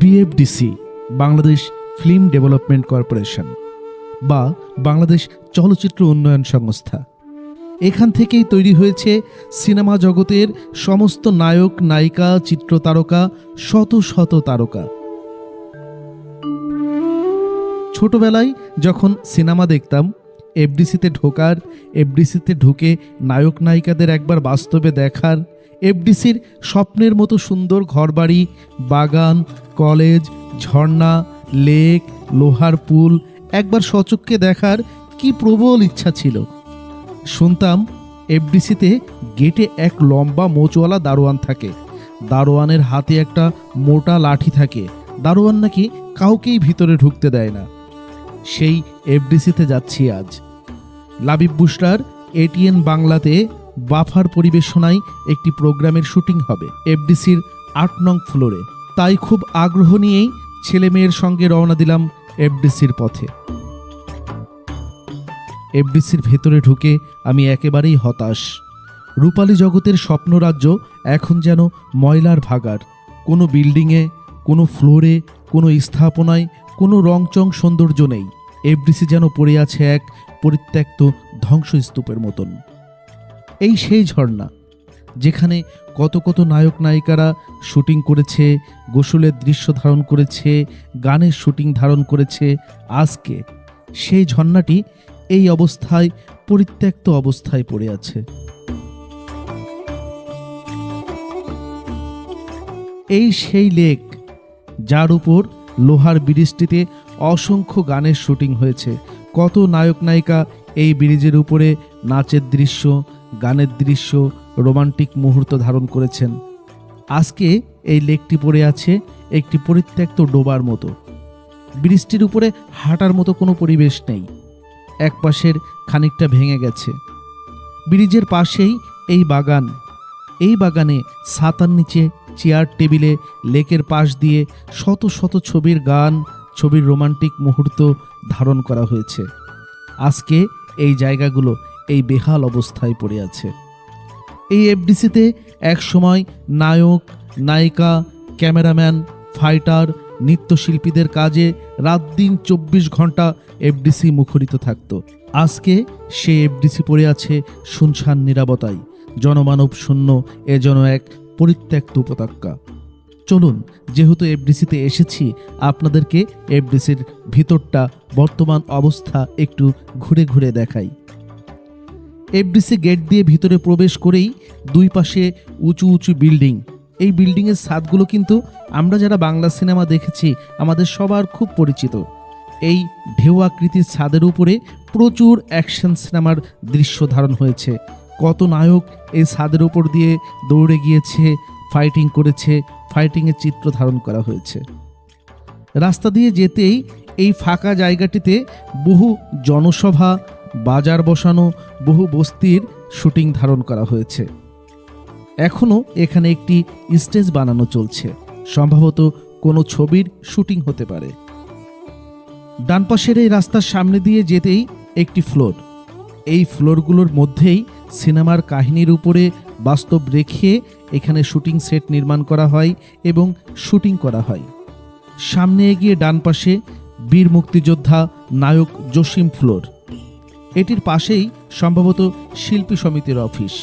BFDC Bangladesh film development corporation, বা বাংলাদেশ চলচ্চিত্র উন্নয়ন সংস্থা। এখান থেকেই তৈরি হয়েছে সিনেমা জগতের সমস্ত নায়ক, নায়িকা চিত্রতারকা শত শত তারকা। ছোটবেলায় যখন সিনেমা দেখতাম এফডিসিতে ঢোকার এফডিসিতে ঢুকে নায়ক নায়িকাদের একবার বাস্তবে দেখার এফডিসির স্বপ্নের মতো সুন্দর ঘরবাড়ি, বাগান, কলেজ, ঝর্ণা, লেক, লোহার পুল, একবার সচক্ষে দেখার কি প্রবল ইচ্ছা ছিল? শুনতাম এফডিসিতে গেটে এক লম্বা মোচওয়ালা দারোয়ান থাকে। দারোয়ানের হাতে একটা মোটা লাঠি থাকে। দারোয়ান নাকি কাউকেই ভিতরে ঢুকতে দেয় না। সেই এফডিসিতে যাচ্ছি আজ। লাবিব বুস্টার এটিএন বাংলাতে বাফার পরিবেশনায় একটি প্রোগ্রামের শুটিং হবে এফডিসির আট নং ফ্লোরে। তাই খুব আগ্রহ নিয়েই ছেলে মেয়ের সঙ্গে রওনা দিলাম এফডিসির পথে। এফডিসির ভেতরে ঢুকে আমি একেবারেই হতাশ। রূপালী জগতের স্বপ্নরাজ্য এখন যেন ময়লার ভাগার কোনো বিল্ডিংয়ে, কোনো ফ্লোরে, কোনো স্থাপনায়, কোনো রংচং সৌন্দর্য নেই। এফডিসি যেন পড়ে আছে এক পরিত্যক্ত ধ্বংসস্তূপের মতন। এই সেই ঝর্ণা, যেখানে কত কত নায়ক নায়িকারা শুটিং করেছে, গোসলের দৃশ্য ধারণ করেছে, গানের শুটিং ধারণ করেছে, আজকে সেই ঝর্ণাটি এই অবস্থায় পরিত্যক্ত অবস্থায় পড়ে আছে। এই সেই লেক, যার উপর লোহার ব্রিজটিতে অসংখ্য গানের শুটিং হয়েছে। কত নায়ক নায়িকা এই ব্রিজের উপরে নাচের দৃশ্য গানের দৃশ্য, রোমান্টিক মুহূর্ত ধারণ করেছেন। আজকে এই লেকটি পড়ে আছে একটি পরিত্যক্ত ডোবার মতো। ব্রিজটির উপরে হাঁটার মতো কোনো পরিবেশ নেই। এক পাশের খানিকটা ভেঙে গেছে। ব্রিজের পাশেই এই বাগান। এই বাগানে ছাতার নিচে চেয়ার টেবিলে, লেকের পাশ দিয়ে শত শত ছবির গান, ছবির রোমান্টিক মুহূর্ত ধারণ করা হয়েছে। আজকে এই জায়গাগুলো এই বেহাল অবস্থায় পড়ে আছে। এই এফডিসিতে এক সময় নায়ক, নায়িকা, ক্যামেরাম্যান, ফাইটার, নৃত্যশিল্পীদের কাজে রাত দিন চব্বিশ ঘণ্টা এফডিসি মুখরিত থাকত। আজকে সে এফডিসি পড়ে আছে শুনশান নিরাপত্তায়। জনমানব শূন্য, এ যেন এক পরিত্যক্ত উপত্যকা। চলুন, যেহেতু এফডিসিতে এসেছি, আপনাদেরকে এফডিসির ভিতরটা, বর্তমান অবস্থা একটু ঘুরে ঘুরে দেখাই। এফডিসি গেট দিয়ে ভিতরে প্রবেশ করেই দুই পাশে উঁচু উঁচু বিল্ডিং এই বিল্ডিংয়ের ছাদগুলো কিন্তু আমরা যারা বাংলা সিনেমা দেখেছি, আমাদের সবার খুব পরিচিত। এই ঢেউ আকৃতির ছাদের উপরে প্রচুর অ্যাকশন সিনেমার দৃশ্য ধারণ হয়েছে। কত নায়ক এই ছাদের উপর দিয়ে দৌড়ে গিয়েছে ফাইটিং করেছে ফাইটিংয়ের চিত্র ধারণ করা হয়েছে। রাস্তা দিয়ে যেতেই এই ফাঁকা জায়গাটিতে বহু জনসভা বাজার বসানো বহু বস্তির শুটিং ধারণ করা হয়েছে। এখনও এখানে একটি স্টেজ বানানো চলছে। সম্ভবত কোনো ছবির শুটিং হতে পারে। ডান পাশের এই রাস্তার সামনে দিয়ে যেতেই একটি ফ্লোর। এই ফ্লোরগুলোর মধ্যেই সিনেমার কাহিনীর উপরে বাস্তব রেখে এখানে শুটিং সেট নির্মাণ করা হয় এবং শুটিং করা হয়। সামনে এগিয়ে ডান পাশে বীর মুক্তিযোদ্ধা নায়ক জসিম ফ্লোর। এটির পাশেই সম্ভবত শিল্পী সমিতির অফিস।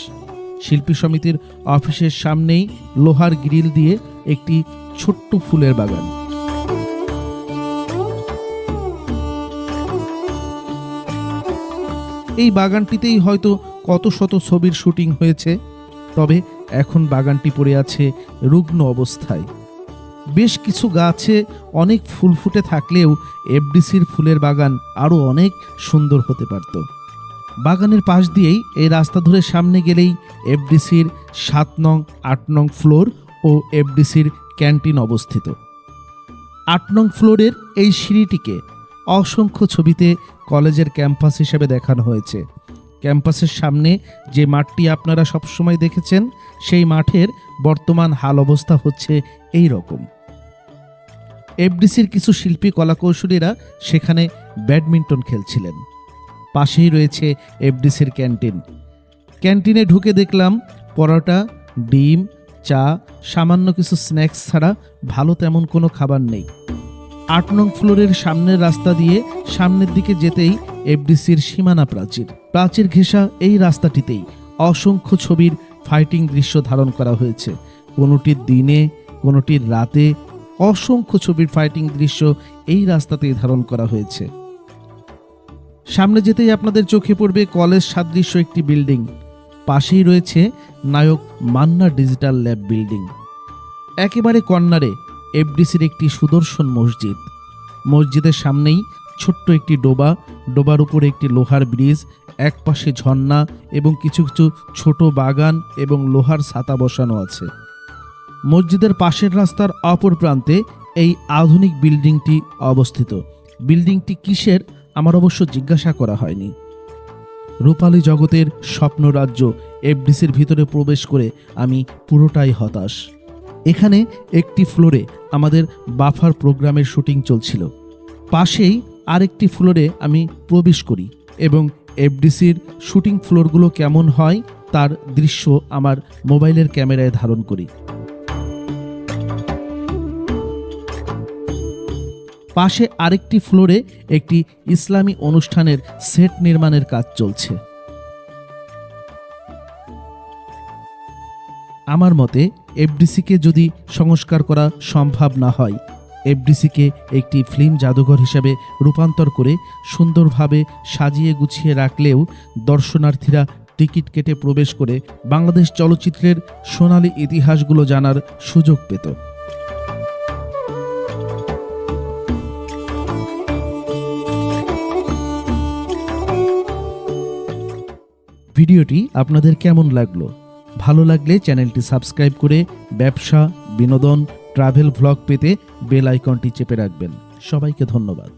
শিল্পী সমিতির অফিসের সামনেই লোহার গ্রিল দিয়ে একটি ছোট্ট ফুলের বাগান। এই বাগানটিতেই হয়তো কত শত ছবির শুটিং হয়েছে, তবে এখন বাগানটি পড়ে আছে রুগ্ন অবস্থায়। বেশ কিছু গাছে অনেক ফুল ফুটে থাকলেও এফডিসির ফুলের বাগান আরও অনেক সুন্দর হতে পারত। বাগানের পাশ দিয়েই এই রাস্তা ধরে সামনে গেলেই এফডিসির সাত নং, আট নং ফ্লোর ও এফডিসির ক্যান্টিন অবস্থিত। আট নং ফ্লোরের এই সিঁড়িটিকে অসংখ্য ছবিতে কলেজের ক্যাম্পাস হিসেবে দেখানো হয়েছে। ক্যাম্পাসের সামনে যে মাঠটি আপনারা সবসময় দেখেছেন, সেই মাঠের বর্তমান হাল অবস্থা হচ্ছে এই রকম এফডিসির কিছু শিল্পী কলাকৌশলীরা সেখানে ব্যাডমিন্টন খেলছিলেন। পাশেই রয়েছে এফডিসির ক্যান্টিন। ক্যান্টিনে ঢুকে দেখলাম পরোটা, ডিম, চা, সামান্য কিছু স্ন্যাক্স ছাড়া ভালো তেমন কোনো খাবার নেই। আট নং ফ্লোরের সামনের রাস্তা দিয়ে সামনের দিকে যেতেই এফডিসির সীমানা প্রাচীর। প্রাচীর ঘেঁষা এই রাস্তাটিতেই অসংখ্য ছবির ফাইটিং দৃশ্য ধারণ করা হয়েছে। কোনোটির দিনে কোনোটির রাতে অসংখ্য ছবির ফাইটিং দৃশ্য এই রাস্তাতেই ধারণ করা হয়েছে। সামনে যেতেই আপনাদের চোখে পড়বে কলেজ সাদৃশ্য একটি বিল্ডিং পাশেই রয়েছে নায়ক মান্না ডিজিটাল ল্যাব বিল্ডিং একেবারে কর্নারে এফডিসির একটি সুদর্শন মসজিদ। মসজিদের সামনেই ছোট্ট একটি ডোবা, ডোবার উপরে একটি লোহার ব্রিজ, একপাশে ঝর্ণা এবং কিছু কিছু ছোট বাগান এবং লোহার ছাতা বসানো আছে। মসজিদের পাশের রাস্তার অপর প্রান্তে এই আধুনিক বিল্ডিংটি অবস্থিত। বিল্ডিংটি কিসের? আমার অবশ্য জিজ্ঞাসা করা হয়নি। রূপালী জগতের স্বপ্নরাজ্য এফডিসির ভিতরে প্রবেশ করে আমি পুরোটাই হতাশ। এখানে একটি ফ্লোরে আমাদের বাফার প্রোগ্রামের শুটিং চলছিল। পাশেই আরেকটি ফ্লোরে আমি প্রবেশ করি এবং এফডিসির শুটিং ফ্লোরগুলো কেমন হয় তার দৃশ্য আমার মোবাইলের ক্যামেরায় ধারণ করি। পাশে আরেকটি ফ্লোরে একটি ইসলামী অনুষ্ঠানের সেট নির্মাণের কাজ চলছে। আমার মতে, এফডিসিকে যদি সংস্কার করা সম্ভব না হয়, এফডিসিকে একটি ফিল্ম জাদুঘর হিসেবে রূপান্তর করে সুন্দরভাবে সাজিয়ে গুছিয়ে রাখলেও দর্শনার্থীরা টিকিট কেটে প্রবেশ করে বাংলাদেশ চলচ্চিত্রের সোনালী ইতিহাসগুলো জানার সুযোগ পেত। ভিডিওটি আপনাদের কেমন লাগল? ভালো লাগলে চ্যানেলটি সাবস্ক্রাইব করে ব্যবসা, বিনোদন, ট্রাভেল ভ্লগ পেতে বেল আইকনটি চেপে রাখবেন। সবাইকে ধন্যবাদ।